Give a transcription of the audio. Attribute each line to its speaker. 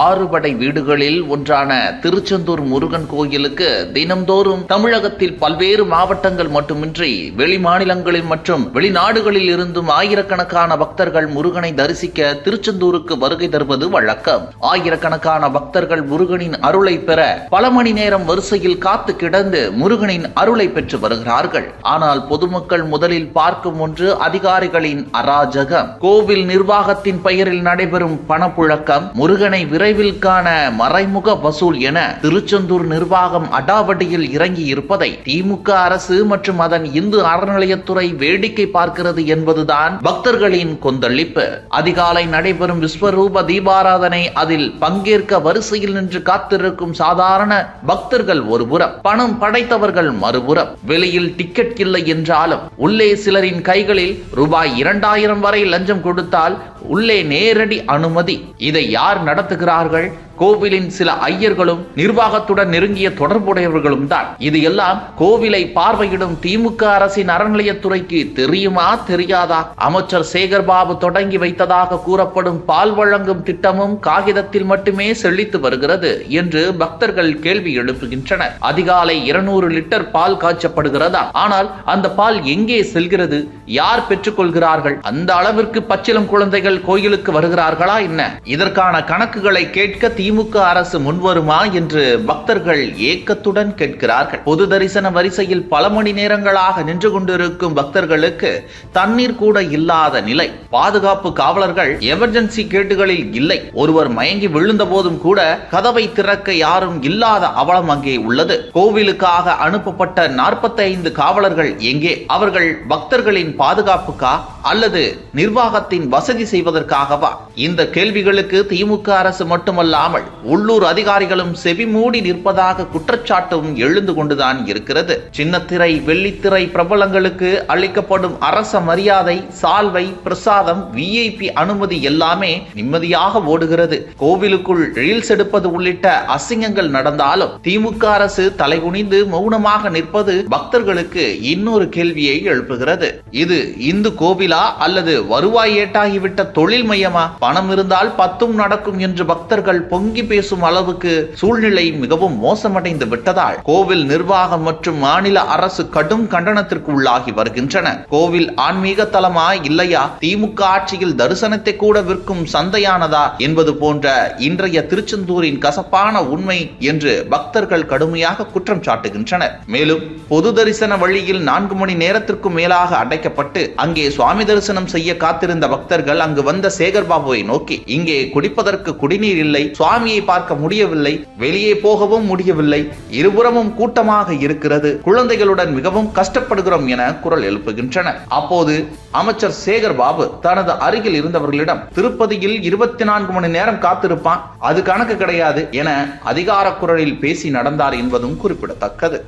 Speaker 1: ஆறுபடை வீடுகளில் ஒன்றான திருச்செந்தூர் முருகன் கோயிலுக்கு தினம்தோறும் தமிழகத்தில் பல்வேறு மாவட்டங்கள் மட்டுமின்றி வெளி மாநிலங்களில் மற்றும் வெளிநாடுகளில் இருந்தும் ஆயிரக்கணக்கான பக்தர்கள் முருகனை தரிசிக்க திருச்செந்தூருக்கு வருகை தருவது வழக்கம். ஆயிரக்கணக்கான பக்தர்கள் முருகனின் அருளை பெற பல மணி நேரம் வரிசையில் காத்து கிடந்து முருகனின் அருளை பெற்று வருகிறார்கள். ஆனால் பொதுமக்கள் முதலில் பார்க்கும் ஒன்று அதிகாரிகளின் அராஜகம். கோவில் நிர்வாகத்தின் பெயரில் நடைபெறும் பணப்புழக்கம் முருகனை விரைவில்கான மறைமுக வசூல் என திருச்செந்தூர் நிர்வாகம் அடாவடியில் இறங்கி இருப்பதை திமுக அரசு மற்றும் அதன் இந்து அறநிலையத்துறை வேடிக்கை பார்க்கிறது என்பதுதான் பக்தர்களின் கொந்தளிப்பு. அதிகாலை நடைபெறும் விஸ்வரூப தீபாராதனை அதில் பங்கேற்க வரிசையில் நின்று காத்திருக்கும் சாதாரண பக்தர்கள் ஒருபுறம் பணம் படைத்தவர்கள் மறுபுறம். வெளியில் டிக்கெட் இல்லை என்றாலும் உள்ளே சிலரின் கைகளில் ரூபாய் இரண்டாயிரம் வரை லஞ்சம் கொடுத்தால் உள்ளே நேரடி அனுமதி. இதை யார் நடத்துகிறார்கள் கோவிலின் சில ஐயர்களும் நிர்வாகத்துடன் நெருங்கிய தொடர்புடையவர்களும் தான். இது எல்லாம் கோவிலை பார்வையிடும் திமுக அரசின் அறநிலையத்துறைக்கு தெரியுமா தெரியாதா? அமைச்சர் சேகர்பாபு தொடங்கி வைத்ததாக கூறப்படும் பால் வழங்கும் திட்டமும் காகிதத்தில் மட்டுமே செழித்து வருகிறது என்று பக்தர்கள் கேள்வி எழுப்புகின்றனர். அதிகாலை இருநூறு லிட்டர் பால் காய்ச்சப்படுகிறதா? ஆனால் அந்த பால் எங்கே செல்கிறது? யார் பெற்றுக்கொள்கிறார்கள்? அந்த அளவிற்கு பச்சிலம் குழந்தைகள் கோயிலுக்கு வருகிறார்களா என்ன? இதற்கான கணக்குகளை கேட்க திமுக அரசு முன்வருமா என்று பக்தர்கள் ஏக்கத்துடன் கேட்கிறார்கள். பொது தரிசன வரிசையில் பல மணி நேரங்களாக நின்று கொண்டிருக்கும் பக்தர்களுக்கு தண்ணீர் கூட இல்லாத நிலை. பாதுகாப்பு காவலர்கள் எமர்ஜென்சி கேட்டுகளில் இல்லை. ஒருவர் மயங்கி விழுந்த போதும் கூட கதவை திறக்க யாரும் இல்லாத அவலம் அங்கே உள்ளது. கோவிலுக்காக அனுப்பப்பட்ட நாற்பத்தி ஐந்து காவலர்கள் எங்கே? அவர்கள் பக்தர்களின் பாதுகாப்புக்கா? அல்லது நிர்வாகத்தின் வசதி செய்வதற்காகவா? இந்த கேள்விகளுக்கு திமுக அரசு மட்டுமல்லாமல் இல்லாமல் உள்ளூர் அதிகாரிகளும் செவி மூடி நிற்பதாக குற்றச்சாட்டும் எழுந்து கொண்டுதான் இருக்கிறது. சின்னத்திரை வெள்ளித்திரை பிரபலங்களுக்கு அளிக்கப்படும் அரச மரியாதை சால்வை பிரசாதம் விஐபி அனுமதி எல்லாமே நிம்மதியாக ஓடுகிறது. கோவிலுக்குள் ரீல்ஸ் எடுப்பது உள்ளிட்ட அசிங்கங்கள் நடந்தாலும் திமுக அரசு தலைகுனிந்து மௌனமாக நிற்பது பக்தர்களுக்கு இன்னொரு கேள்வியை எழுப்புகிறது. இது இந்து கோவிலா அல்லது வருவாய் ஏட்டாகிவிட்ட தொழில் மையமா? பணம் இருந்தால் பத்தும் நடக்கும் என்று பக்தர்கள் பொங்கி பேசும் அளவுக்கு சூழ்நிலை மிகவும் மோசமடைந்து விட்டதால் கோவில் நிர்வாகம் மற்றும் மாநில அரசு கடும் கண்டனத்திற்கு உள்ளாகி வருகின்றன. கோவில் ஆன்மீக தலமா இல்லையா? திமுக ஆட்சியில் தரிசனத்தை கூட விற்கும் சந்தையானதா என்பது போன்ற இன்றைய திருச்செந்தூரின் கசப்பான உண்மை என்று பக்தர்கள் கடுமையாக குற்றம் சாட்டுகின்றனர். மேலும் பொது தரிசன வழியில் நான்கு மணி நேரத்திற்கும் மேலாக அடைக்கப்பட்டு அங்கே சுவாமி தரிசனம் செய்ய காத்திருந்த பக்தர்கள் அங்கு வந்த சேகர் பாபுவை நோக்கி இங்கே குடிப்பதற்கு குடிநீர் இல்லை சுவாமியை பார்க்க முடியவில்லை வெளியே போகவும் முடியவில்லை. இருபுறமும் கூட்டமாக இருக்கிறது. குழந்தைகளுடன் மிகவும் கஷ்டப்படுகிறோம் என குரல் எழுப்புகின்றனர் அப்போது அமைச்சர் சேகர் பாபு தனது அருகில் இருந்தவர்களிடம் திருப்பதியில் இருபத்தி நான்கு மணி நேரம் காத்திருப்பான் அது கணக்கு கிடையாது என அதிகார குரலில் பேசி நடந்தார் என்பதும் குறிப்பிடத்தக்கது.